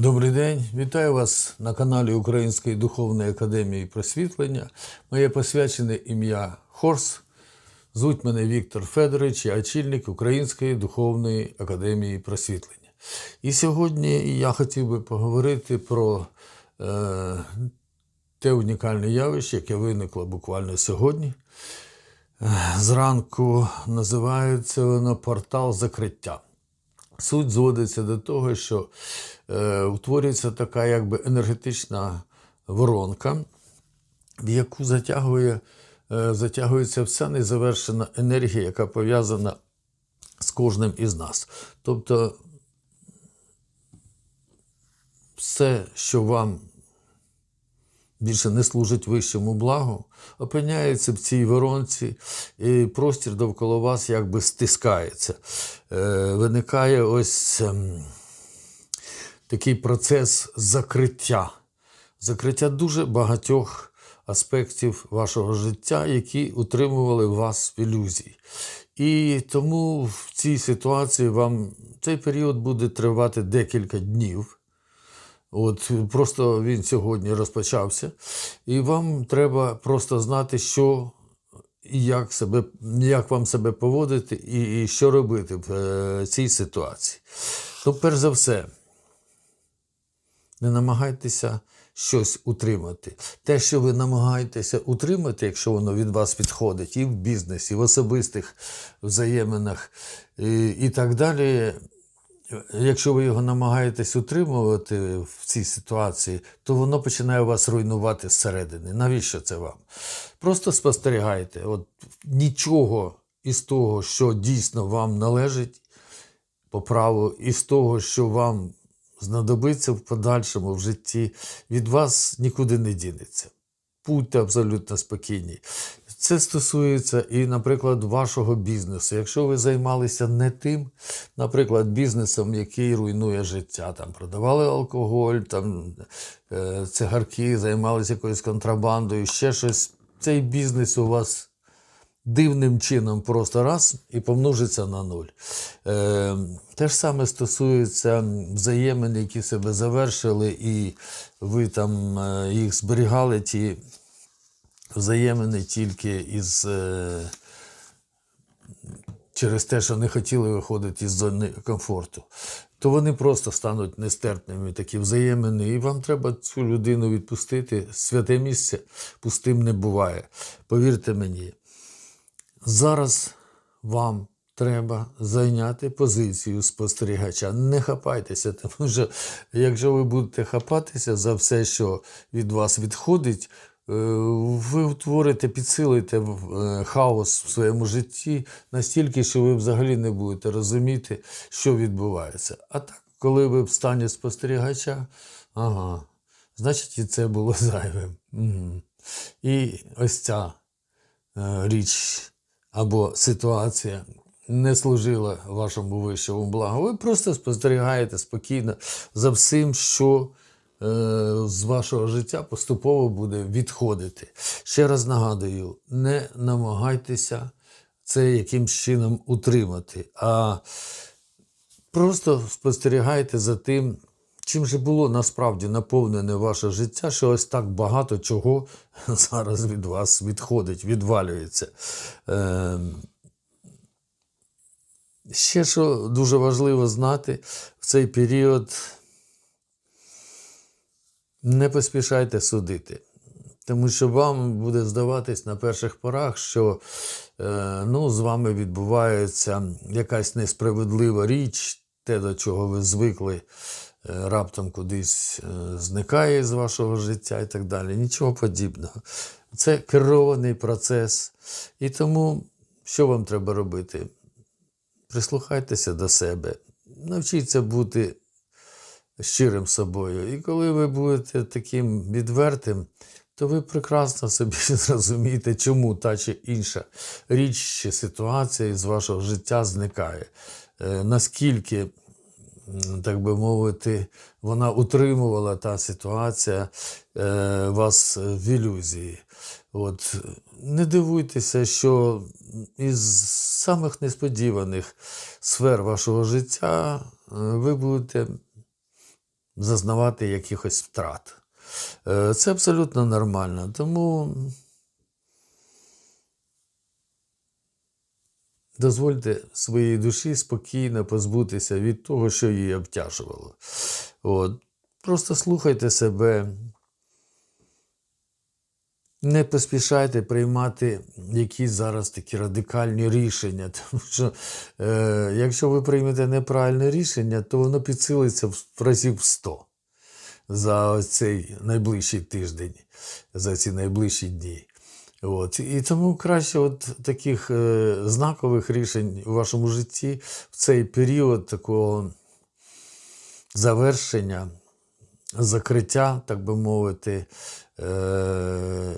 Добрий день, вітаю вас на каналі Української духовної академії просвітлення. Моє посвячене ім'я Хорс. Звуть мене Віктор Федорович, я очільник Української духовної академії просвітлення. І сьогодні я хотів би поговорити про е, те унікальне явище, яке виникло буквально сьогодні. Е, Зранку називається воно портал закриття. Суть зводиться до того, що е, утворюється така якби енергетична воронка, в яку затягує, е, затягується вся незавершена енергія, яка пов'язана з кожним із нас. Тобто все, що вам більше не служить вищому благу, опиняється в цій воронці, і простір довкола вас якби стискається. Е, виникає ось ем, такий процес закриття. Закриття дуже багатьох аспектів вашого життя, які утримували вас в ілюзії. І тому в цій ситуації вам цей період буде тривати декілька днів. От просто він сьогодні розпочався, і вам треба просто знати, що і як, себе, як вам себе поводити і, і що робити в е, цій ситуації. То, перш за все, не намагайтеся щось утримати. Те, що ви намагаєтеся утримати, якщо воно від вас відходить, і в бізнесі, і в особистих взаєминах, і, і так далі. Якщо ви його намагаєтесь утримувати в цій ситуації, то воно починає вас руйнувати зсередини. Навіщо це вам? Просто спостерігайте. От нічого із того, що дійсно вам належить по праву, із того, що вам знадобиться в подальшому в житті, від вас нікуди не дінеться. Будьте абсолютно спокійні. Це стосується і, наприклад, вашого бізнесу. Якщо ви займалися не тим, наприклад, бізнесом, який руйнує життя, там продавали алкоголь, там е, цигарки, займалися якоюсь контрабандою, ще щось. Цей бізнес у вас дивним чином просто раз і помножиться на нуль. Е, те ж саме стосується взаємин, які себе завершили, і ви там е, їх зберігали, ті взаємини тільки із. Е, через те, що не хотіли виходити із зони комфорту, то вони просто стануть нестерпними такі взаємини, і вам треба цю людину відпустити. Святе місце пустим не буває. Повірте мені, зараз вам треба зайняти позицію спостерігача. Не хапайтеся, тому що якщо ви будете хапатися за все, що від вас відходить, ви утворите, підсилите е, хаос в своєму житті настільки, що ви взагалі не будете розуміти, що відбувається. А так, коли ви в стані спостерігача, ага, значить і це було зайвим. Мгм. І ось ця е, річ або ситуація не служила вашому вищому благу. Ви просто спостерігаєте спокійно за всім, що е, з вашого життя поступово буде відходити. Ще раз нагадую, не намагайтеся це якимсь чином утримати, а просто спостерігайте за тим, чим же було насправді наповнене ваше життя, що ось так багато чого зараз від вас відходить, відвалюється. Е, ще що дуже важливо знати в цей період, не поспішайте судити. Тому що вам буде здаватись на перших порах, що е, ну, з вами відбувається якась несправедлива річ, те, до чого ви звикли, е, раптом кудись е, зникає з вашого життя і так далі. Нічого подібного. Це керований процес. І тому, що вам треба робити? Прислухайтеся до себе, навчіться бути щирим собою. І коли ви будете таким відвертим, то ви прекрасно собі зрозумієте, чому та чи інша річ чи ситуація з вашого життя зникає. Е, Наскільки, так би мовити, вона утримувала та ситуація е, вас в ілюзії. От, не дивуйтеся, що із самих несподіваних сфер вашого життя е, ви будете зазнавати якихось втрат. Е, Це абсолютно нормально. Тому дозвольте своїй душі спокійно позбутися від того, що її обтяжувало. От. Просто слухайте себе. Не поспішайте приймати якісь зараз такі радикальні рішення. Тому що е, якщо ви приймете неправильне рішення, то воно підсилиться в разів 100 за цей найближчий тиждень, за ці найближчі дні. От. І тому краще от таких е, знакових рішень у вашому житті в цей період такого завершення, закриття, так би мовити, е,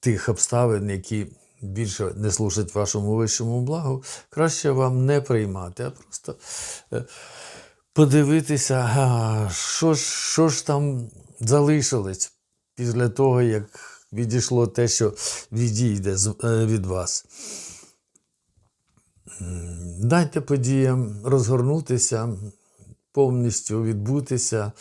тих обставин, які більше не служать вашому вищому благу, краще вам не приймати, а просто е, подивитися, а, що, що ж там залишилось після того, як відійшло те, що відійде е, від вас. Дайте подіям розгорнутися, повністю відбутися.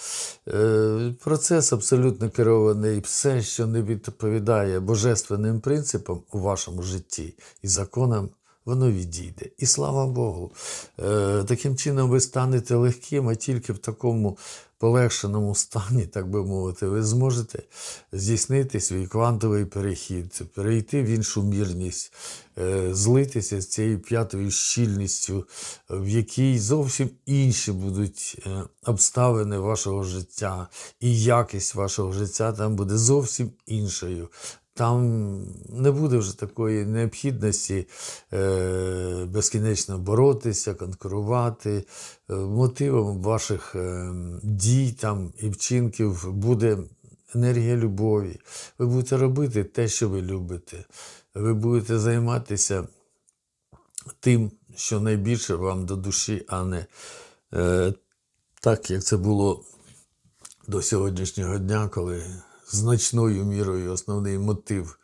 Е, Процес абсолютно керований. Все, що не відповідає божественним принципам у вашому житті і законам, воно відійде. І слава Богу. Е, Таким чином ви станете легким, а тільки в такому полегшеному стані, так би мовити, ви зможете здійснити свій квантовий перехід, перейти в іншу мірність, е, злитися з цією п'ятою щільністю, в якій зовсім інші будуть е, обставини вашого життя, і якість вашого життя там буде зовсім іншою. Там не буде вже такої необхідності е, безкінечно боротися, конкурувати. Е, мотивом ваших е, дій там, і вчинків буде енергія любові. Ви будете робити те, що ви любите. Ви будете займатися тим, що найбільше вам до душі, а не так, як це було до сьогоднішнього дня, коли значною мірою основний мотив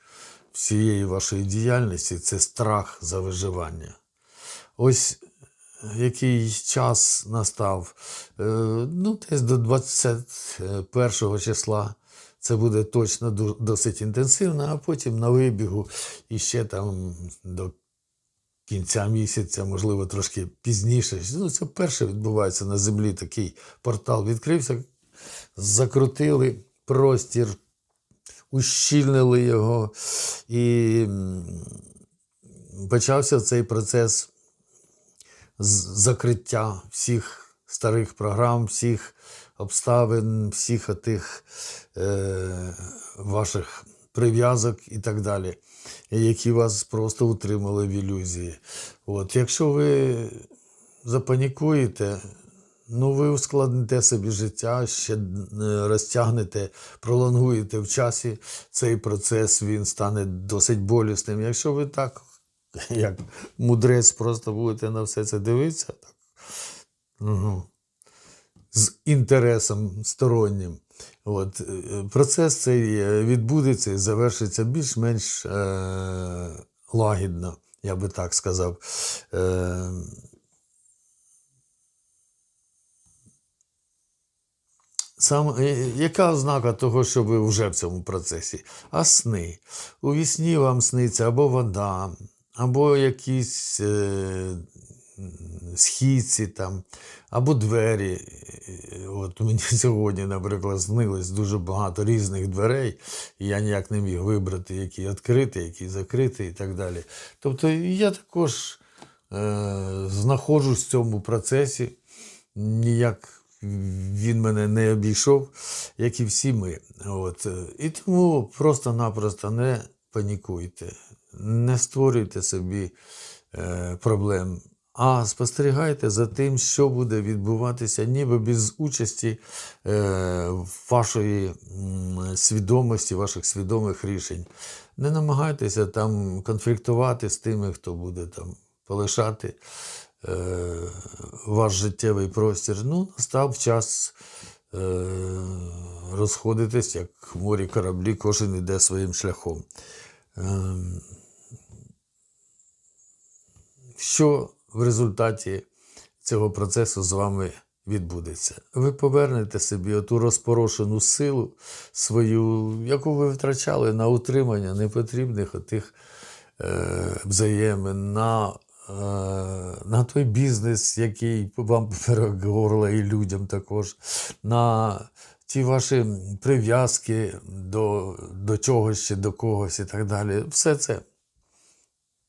всієї вашої діяльності це страх за виживання. Ось який час настав, Е, ну, десь до 21 числа. Це буде точно досить інтенсивно, а потім на вибігу і ще там до кінця місяця, можливо, трошки пізніше. Ну, це вперше відбувається на землі такий портал відкрився, закрутили простір, ущільнили його, і почався цей процес закриття всіх старих програм, всіх обставин, всіх отих е, ваших прив'язок і так далі, які вас просто утримали в ілюзії. От, якщо ви запанікуєте, ну ви ускладните собі життя, ще е, розтягнете, пролонгуєте в часі цей процес, він стане досить болісним. Якщо ви так, як мудрець, просто будете на все це дивитися, так, угу, з інтересом стороннім. От, е, процес цей е, відбудеться і завершиться більш-менш е, лагідно, я би так сказав. Е, Сам, е, яка ознака того, що ви вже в цьому процесі? А сни. У вісні вам сниться або вода, або якісь е, східці там, або двері. Е, От мені сьогодні, наприклад, снилось дуже багато різних дверей, і я ніяк не міг вибрати, які відкриті, які закриті і так далі. Тобто я також е, знаходжусь в цьому процесі, ніяк він мене не обійшов, як і всі ми. От. І тому просто-напросто не панікуйте, не створюйте собі е, проблем, а спостерігайте за тим, що буде відбуватися, ніби без участі е, вашої свідомості, ваших свідомих рішень. Не намагайтеся там конфліктувати з тими, хто буде там полишати ваш життєвий простір. Ну, настав час е, розходитись, як в морі кораблі, кожен іде своїм шляхом. Е, що в результаті цього процесу з вами відбудеться. Ви повернете собі оту розпорошену силу свою, яку ви втрачали на утримання непотрібних отих е, взаємин, на, е, на той бізнес, який вам поперек горла, і людям також, на ті ваші прив'язки до, до чогось чи до когось і так далі. Все це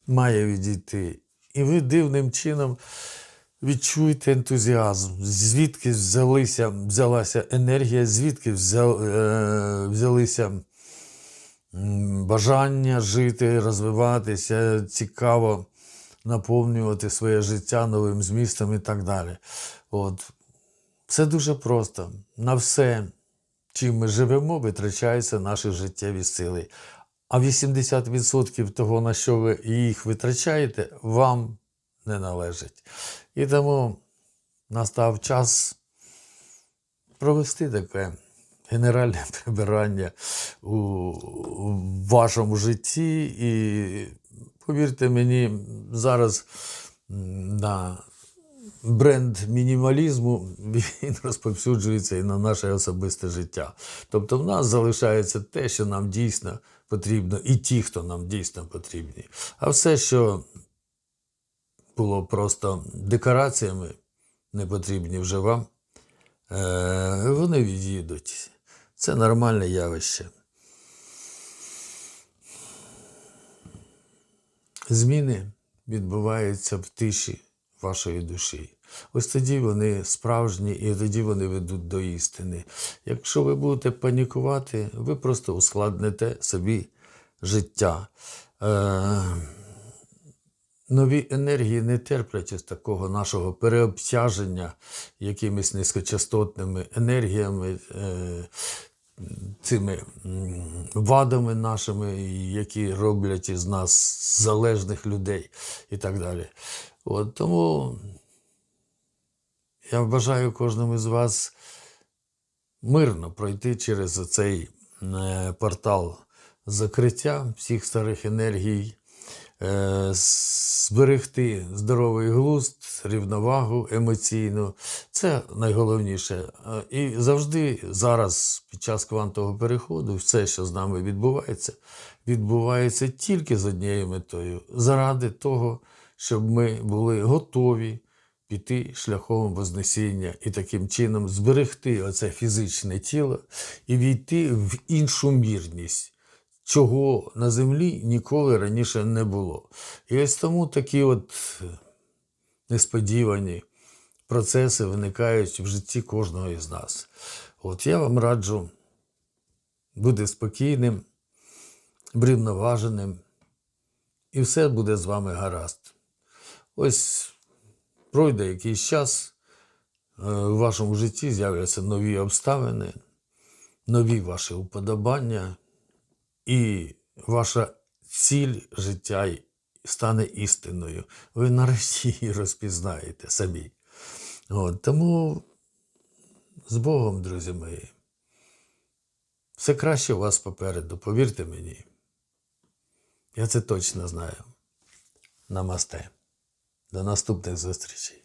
має відійти. І ви дивним чином відчуєте ентузіазм, звідки взялися, взялася енергія, звідки е, взялися бажання жити, розвиватися, цікаво наповнювати своє життя новим змістом і так далі. От. Це дуже просто. На все, чим ми живемо, витрачаються наші життєві сили. А 80% того, на що ви їх витрачаєте, вам не належить. І тому настав час провести таке генеральне прибирання у вашому житті. І повірте мені, зараз на бренд мінімалізму він розповсюджується і на наше особисте життя. Тобто в нас залишається те, що нам дійсно потрібно, і ті, хто нам дійсно потрібні. А все, що було просто декораціями, не потрібні вже вам, е, вони від'їдуть. Це нормальне явище. Зміни відбуваються в тиші вашої душі. Ось тоді вони справжні і тоді вони ведуть до істини. Якщо ви будете панікувати, ви просто ускладните собі життя. Е, нові енергії не терплять із такого нашого переобтяження якимись низькочастотними енергіями, е, цими вадами нашими, які роблять із нас залежних людей і так далі. От, тому я бажаю кожному з вас мирно пройти через цей е, портал закриття всіх старих енергій, зберегти здоровий глузд, рівновагу емоційну. Це найголовніше. Е, І завжди зараз, під час квантового переходу, все, що з нами відбувається, відбувається тільки з однією метою заради того, щоб ми були готові піти шляхом Вознесіння і таким чином зберегти оце фізичне тіло і війти в іншу мірність, чого на землі ніколи раніше не було. І ось тому такі от несподівані процеси виникають в житті кожного із нас. От я вам раджу бути спокійним, врівноваженим, і все буде з вами гаразд. Ось пройде якийсь час, е, в вашому житті з'являться нові обставини, нові ваші уподобання, і ваша ціль життя стане істинною. Ви нарешті її розпізнаєте самі. От, тому з Богом, друзі мої. Все краще у вас попереду, повірте мені. Я це точно знаю. Намасте. До наступних зустрічей.